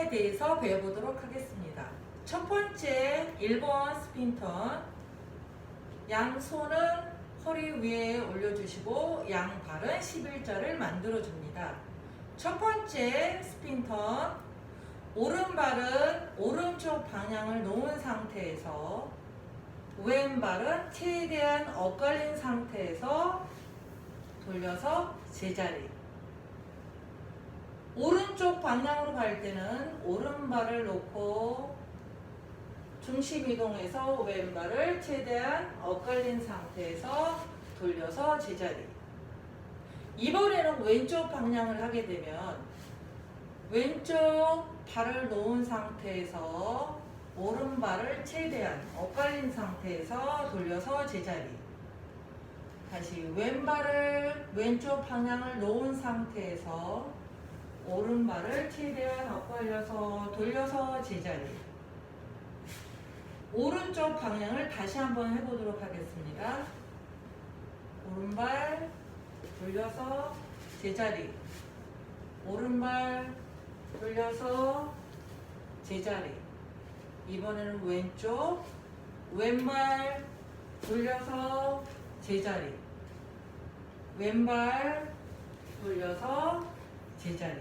스핀턴에 대해서 배워보도록 하겠습니다. 첫 번째 1번 스핀턴 양손은 허리 위에 올려주시고 양발은 11자를 만들어줍니다. 첫 번째 스핀턴 오른발은 오른쪽 방향을 놓은 상태에서 왼발은 최대한 엇갈린 상태에서 돌려서 제자리 오른쪽 방향으로 갈 때는 오른발을 놓고 중심 이동해서 왼발을 최대한 엇갈린 상태에서 돌려서 제자리. 이번에는 왼쪽 방향을 하게 되면 왼쪽 발을 놓은 상태에서 오른발을 최대한 엇갈린 상태에서 돌려서 제자리. 다시 왼발을 왼쪽 방향을 놓은 상태에서 오른발을 최대한 엇갈려서 돌려서 제자리. 오른쪽 방향을 다시 한번 해보도록 하겠습니다. 오른발 돌려서 제자리. 오른발 돌려서 제자리. 이번에는 왼쪽 왼발 돌려서 제자리. 왼발 돌려서 제자리.